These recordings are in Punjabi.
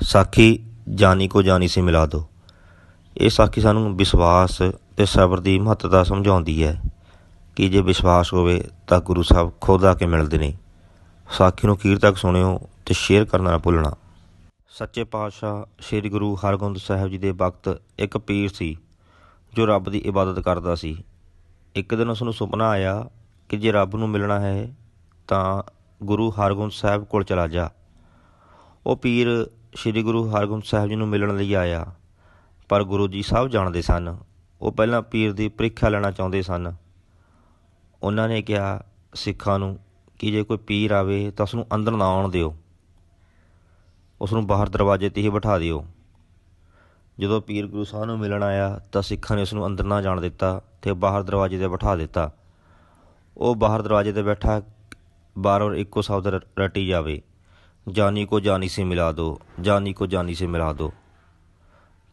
ਸਾਖੀ ਜਾਨੀ ਕੋ ਜਾਨੀ ਸੇ ਮਿਲਾ ਦੋ। ਇਹ ਸਾਖੀ ਸਾਨੂੰ ਵਿਸ਼ਵਾਸ ਤੇ ਸਬਰ ਦੀ ਮਹੱਤਤਾ ਸਮਝਾਉਂਦੀ ਹੈ ਕਿ ਜੇ ਵਿਸ਼ਵਾਸ ਹੋਵੇ ਤਾਂ ਗੁਰੂ ਸਾਹਿਬ ਖੁਦ ਆ ਕੇ ਮਿਲਦੇ ਨੇ। ਸਾਖੀ ਨੂੰ ਅਖੀਰ ਤੱਕ ਸੁਣਿਓ ਤੇ ਸ਼ੇਅਰ ਕਰਨਾ ਨਾ ਭੁੱਲਣਾ। ਸੱਚੇ ਪਾਤਸ਼ਾਹ ਸ੍ਰੀ ਗੁਰੂ ਹਰਗੋਬਿੰਦ ਸਾਹਿਬ ਜੀ ਦੇ ਵਕਤ ਇੱਕ ਪੀਰ ਸੀ ਜੋ ਰੱਬ ਦੀ ਇਬਾਦਤ ਕਰਦਾ ਸੀ। ਇੱਕ ਦਿਨ ਉਸ ਨੂੰ ਸੁਪਨਾ ਆਇਆ ਕਿ ਜੇ ਰੱਬ ਨੂੰ ਮਿਲਣਾ ਹੈ ਤਾਂ ਗੁਰੂ ਹਰਗੋਬਿੰਦ ਸਾਹਿਬ ਕੋਲ ਚਲਾ ਜਾ। ਉਹ ਪੀਰ ਸ੍ਰੀ ਗੁਰੂ ਹਰਗੋਬਿੰਦ ਸਾਹਿਬ ਜੀ ਨੂੰ ਮਿਲਣ ਲਈ ਆਇਆ। ਪਰ ਗੁਰੂ ਜੀ ਸਭ ਜਾਣਦੇ ਸਨ। ਉਹ ਪਹਿਲਾਂ ਪੀਰ ਦੀ ਪ੍ਰੀਖਿਆ ਲੈਣਾ ਚਾਹੁੰਦੇ ਸਨ। ਉਹਨਾਂ ਨੇ ਕਿਹਾ, ਸਿੱਖਾਂ ਨੂੰ ਕਿ ਜੇ ਕੋਈ ਪੀਰ ਆਵੇ ਤਾਂ ਉਸ ਨੂੰ ਅੰਦਰ ਨਾ ਆਉਣ ਦਿਓ। ਉਸ ਨੂੰ ਬਾਹਰ ਦਰਵਾਜ਼ੇ ਤੇ ਹੀ ਬਿਠਾ ਦਿਓ। ਜਦੋਂ ਪੀਰ ਗੁਰੂ ਸਾਹਿਬ ਨੂੰ ਮਿਲਣ ਆਇਆ ਤਾਂ ਸਿੱਖਾਂ ਨੇ ਉਸ ਨੂੰ ਅੰਦਰ ਨਾ ਜਾਣ ਦਿੱਤਾ ਤੇ ਬਾਹਰ ਦਰਵਾਜ਼ੇ ਤੇ ਬਿਠਾ ਦਿੱਤਾ। ਉਹ ਬਾਹਰ ਦਰਵਾਜ਼ੇ ਤੇ ਬੈਠਾ ਬਾਰ-ਬਾਰ ਇੱਕੋ ਸ਼ਬਦ ਰ- ਰਟੀ ਜਾਵੇ। ਜਾਨੀ ਕੋ ਜਾਨੀ ਸੇ ਮਿਲਾ ਦੋ, ਜਾਨੀ ਕੋ ਜਾਨੀ ਸੇ ਮਿਲਾ ਦੋ।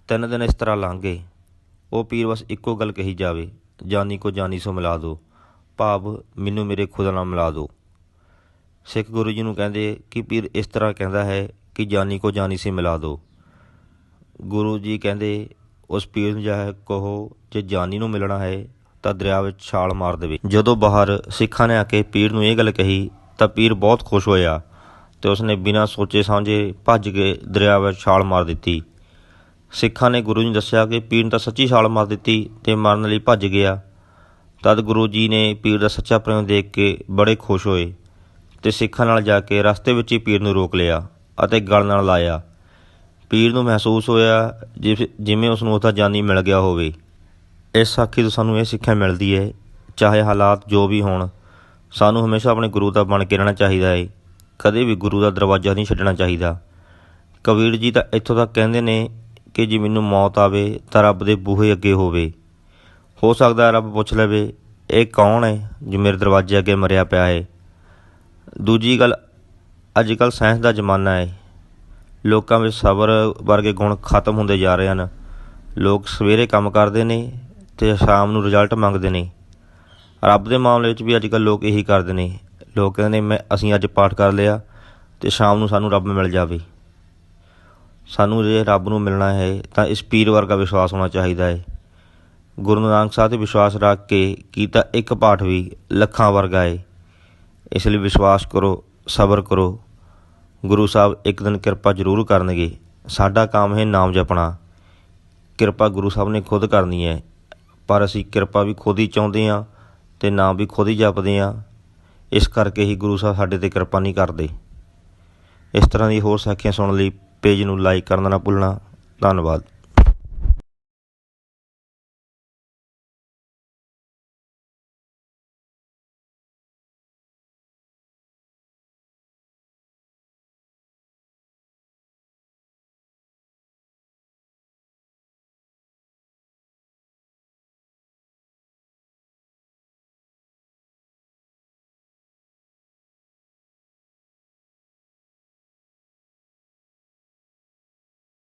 ਤਿੰਨ ਦਿਨ ਇਸ ਤਰ੍ਹਾਂ ਲੰਘ ਗਏ। ਉਹ ਪੀਰ ਬਸ ਇੱਕੋ ਗੱਲ ਕਹੀ ਜਾਵੇ, ਜਾਨੀ ਕੋ ਜਾਨੀ ਸੋ ਮਿਲਾ ਦੋ, ਭਾਵ ਮੈਨੂੰ ਮੇਰੇ ਖੁਦਾ ਨਾਲ ਮਿਲਾ ਦੋ। ਸਿੱਖ ਗੁਰੂ ਜੀ ਨੂੰ ਕਹਿੰਦੇ ਕਿ ਪੀਰ ਇਸ ਤਰ੍ਹਾਂ ਕਹਿੰਦਾ ਹੈ ਕਿ ਜਾਨੀ ਕੋ ਜਾਨੀ ਸੇ ਮਿਲਾ ਦੋ। ਗੁਰੂ ਜੀ ਕਹਿੰਦੇ, ਉਸ ਪੀਰ ਨੂੰ ਜਾ ਕਹੋ, ਜੇ ਜਾਨੀ ਨੂੰ ਮਿਲਣਾ ਹੈ, ਤਾਂ ਦਰਿਆ ਵਿੱਚ ਛਾਲ ਮਾਰ ਦੇਵੇ। ਜਦੋਂ ਬਾਹਰ ਸਿੱਖਾਂ ਨੇ ਆ ਕੇ ਪੀਰ ਨੂੰ ਇਹ ਗੱਲ ਕਹੀ, ਤਾਂ ਪੀਰ ਬਹੁਤ ਖੁਸ਼ ਹੋਇਆ। ਤੇ ਉਸਨੇ ਬਿਨਾਂ ਸੋਚੇ ਸਾਂਝੇ ਭੱਜ ਕੇ ਦਰਿਆ ਵਿੱਚ ਛਾਲ ਮਾਰ ਦਿੱਤੀ। ਸਿੱਖਾਂ ਨੇ ਗੁਰੂ ਜੀ ਨੂੰ ਦੱਸਿਆ ਕਿ ਪੀਰ ਤਾਂ ਸੱਚੀ ਛਾਲ ਮਾਰ ਦਿੱਤੀ ਤੇ ਮਰਨ ਲਈ ਭੱਜ ਗਿਆ। ਤਦ ਗੁਰੂ ਜੀ ਨੇ ਪੀਰ ਦਾ ਸੱਚਾ ਪ੍ਰੇਮ ਦੇਖ ਕੇ ਬੜੇ ਖੁਸ਼ ਹੋਏ ਤੇ ਸਿੱਖਾਂ ਨਾਲ ਜਾ ਕੇ ਰਸਤੇ ਵਿੱਚ ਹੀ ਪੀਰ ਨੂੰ ਰੋਕ ਲਿਆ ਅਤੇ ਗਲ ਨਾਲ ਲਾਇਆ। ਪੀਰ ਨੂੰ ਮਹਿਸੂਸ ਹੋਇਆ ਜਿਵ- ਜਿਵੇਂ ਉਸ ਨੂੰ ਉਹਦਾ ਜਾਨੀ ਮਿਲ ਗਿਆ ਹੋਵੇ। ਇਸ ਸਾਖੀ ਤੋਂ ਸਾਨੂੰ ਇਹ ਸਿੱਖਿਆ ਮਿਲਦੀ ਹੈ, ਚਾਹੇ ਹਾਲਾਤ ਜੋ ਵੀ ਹੋਣ, ਸਾਨੂੰ ਹਮੇਸ਼ਾ ਆਪਣੇ ਗੁਰੂ ਦਾ ਬਣ ਕੇ ਰਹਿਣਾ ਚਾਹੀਦਾ ਹੈ। ਕਦੇ ਵੀ ਗੁਰੂ ਦਾ ਦਰਵਾਜ਼ਾ ਨਹੀਂ ਛੱਡਣਾ ਚਾਹੀਦਾ। ਕਬੀਰ ਜੀ ਤਾਂ ਇੱਥੋਂ ਤੱਕ ਕਹਿੰਦੇ ਨੇ ਕਿ ਜੇ ਮੈਨੂੰ ਮੌਤ ਆਵੇ ਤਾਂ ਰੱਬ ਦੇ ਬੂਹੇ ਅੱਗੇ ਹੋਵੇ। ਹੋ ਸਕਦਾ ਰੱਬ ਪੁੱਛ ਲਵੇ, ਇਹ ਕੌਣ ਹੈ ਜੋ ਮੇਰੇ ਦਰਵਾਜ਼ੇ ਅੱਗੇ ਮਰਿਆ ਪਿਆ ਹੈ? ਦੂਜੀ ਗੱਲ ਅੱਜ ਕੱਲ ਸਾਇੰਸ ਦਾ ਜ਼ਮਾਨਾ ਹੈ। ਲੋਕਾਂ ਵਿੱਚ ਸਬਰ ਵਰਗੇ ਗੁਣ ਖਤਮ ਹੁੰਦੇ ਜਾ ਰਹੇ ਹਨ। ਲੋਕ ਸਵੇਰੇ ਕੰਮ ਕਰਦੇ ਨੇ ਤੇ ਸ਼ਾਮ ਨੂੰ ਰਿਜ਼ਲਟ ਮੰਗਦੇ ਨੇ। ਰੱਬ ਦੇ ਮਾਮਲੇ ਵਿੱਚ ਵੀ ਅੱਜ ਕੱਲ ਲੋਕ ਇਹੀ ਕਰਦੇ ਨੇ। ਲੋਕ ਕਹਿੰਦੇ ਨੇ, ਮੈਂ, ਅਸੀਂ ਅੱਜ ਪਾਠ ਕਰ ਲਿਆ ਤੇ ਸ਼ਾਮ ਨੂੰ ਸਾਨੂੰ ਰੱਬ ਮਿਲ ਜਾਵੇ। ਸਾਨੂੰ ਜੇ ਰੱਬ ਨੂੰ ਮਿਲਣਾ ਹੈ ਤਾਂ ਇਸ ਪੀਰ ਵਰਗਾ ਵਿਸ਼ਵਾਸ ਹੋਣਾ ਚਾਹੀਦਾ ਹੈ। ਗੁਰੂ ਨਾਨਕ ਸਾਹਿਬ ਤੇ ਵਿਸ਼ਵਾਸ ਰੱਖ ਕੇ ਕੀਤਾ ਇੱਕ ਪਾਠ ਵੀ ਲੱਖਾਂ ਵਰਗਾ ਹੈ। ਇਸ ਲਈ ਵਿਸ਼ਵਾਸ ਕਰੋ, ਸਬਰ ਕਰੋ। ਗੁਰੂ ਸਾਹਿਬ ਇੱਕ ਦਿਨ ਕਿਰਪਾ ਜ਼ਰੂਰ ਕਰਨਗੇ। ਸਾਡਾ ਕੰਮ ਹੈ ਨਾਮ ਜਪਣਾ। ਕਿਰਪਾ ਗੁਰੂ ਸਾਹਿਬ ਨੇ ਖੁਦ ਕਰਨੀ ਹੈ। ਪਰ ਅਸੀਂ ਕਿਰਪਾ ਵੀ ਖੁਦ ਹੀ ਚਾਹੁੰਦੇ ਹਾਂ ਤੇ ਨਾਮ ਵੀ ਖੁਦ ਹੀ ਜਪਦੇ ਹਾਂ। ਇਸ ਕਰਕੇ ਹੀ ਗੁਰੂ ਸਾਹਿਬ ਸਾਡੇ ਤੇ ਕਿਰਪਾ ਨਹੀਂ ਕਰਦੇ। ਇਸ ਤਰ੍ਹਾਂ ਦੀ ਹੋਰ ਸਾਖੀਆਂ ਸੁਣਨ ਲਈ ਪੇਜ ਨੂੰ ਲਾਈਕ ਕਰਨਾ ਨਾ ਭੁੱਲਣਾ। ਧੰਨਵਾਦ।